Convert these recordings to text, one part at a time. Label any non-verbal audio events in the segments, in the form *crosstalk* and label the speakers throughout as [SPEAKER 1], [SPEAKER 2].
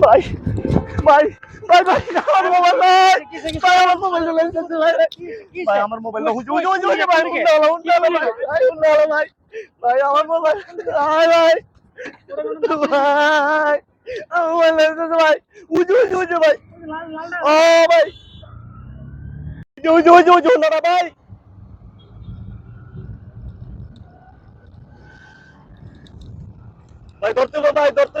[SPEAKER 1] ভাই ভাই ভাই ভাই আমার মোবাইল ভাই ভাই আমার মোবাইল যাচ্ছে ভাই ভাই। আমার মোবাইলটা হুজু হুজু হুজু ভাই উন্ডা হলো উন্ডা হলো ভাই উন্ডা হলো ভাই ভাই আমার মোবাইল ভাই ভাই ভাই আমার মোবাইল যাচ্ছে ভাই হুজু হুজু হুজু ভাই। ও ভাই। হুজু হুজু হুজু হুজু না ভাই। ভাই ধরতে ভাই ধরতে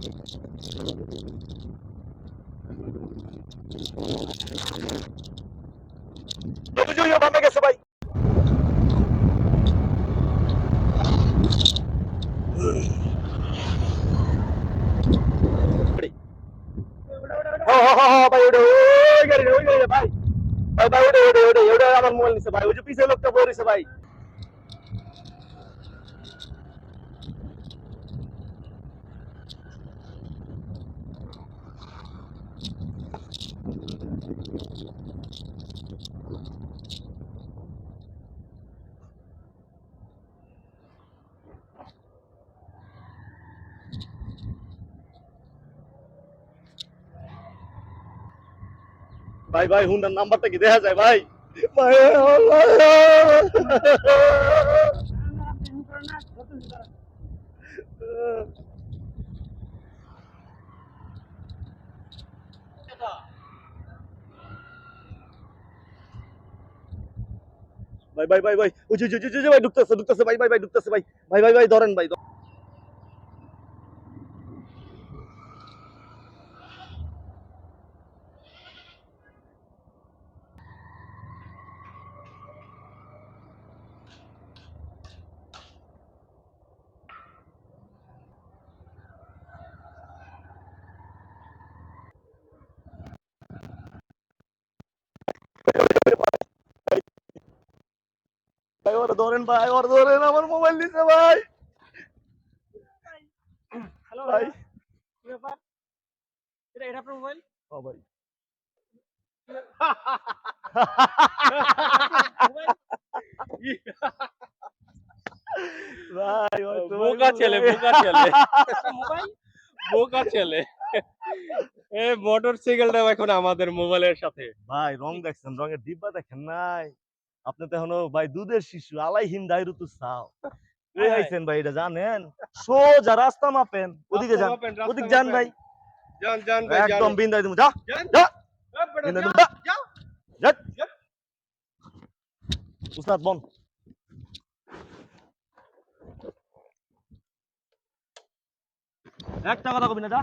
[SPEAKER 1] Tutuyor भाई भाई भाई भाई भाई भाई भाई भाई भाई भाई भाई भाई भाई भाई भाई भाई भाई भाई भाई ভাই ভাই হুন্ডার নাম্বারটা কি? দেখা যায় ভাই। ভাই ভাই ভাই ভাই ভাই। উজু উজু ভাই, ঢুকতেছে ঢুকতেছে। ভাই ভাই ভাই, ঢুকতেছে, ভাই। ভাই ভাই ভাই, ধরেন, ভাই ওর ধরেন ভাই ওর ধরেন আমার মোবাইল দিছে ভাই।
[SPEAKER 2] হ্যালো
[SPEAKER 1] ভাই।
[SPEAKER 2] এটা এটা আপনার মোবাইল
[SPEAKER 1] ও ভাই। ভাই ওই
[SPEAKER 3] বোকা ছেলে বোকা ছেলে। *laughs*
[SPEAKER 2] মোবাইল
[SPEAKER 3] বোকা ছেলে। এ মোটর সাইকেলটা এখন আমাদের মোবাইলের সাথে।
[SPEAKER 1] ভাই রং দেখছেন রঙের ডিব্বা দেখেন নাই। আপনি তো এখনও ভাই দুধের শিশু আলাই হিন্দাই ঋতু চাও। আইছেন ভাই এটা জানেন সোজা রাস্তা মাপেন ওদিকে যান ওদিক যান ভাই। একদম বিন্দাই
[SPEAKER 3] যাও।
[SPEAKER 1] যা
[SPEAKER 3] যা।
[SPEAKER 1] উস্তাদ বন একটা কথা কবি না যা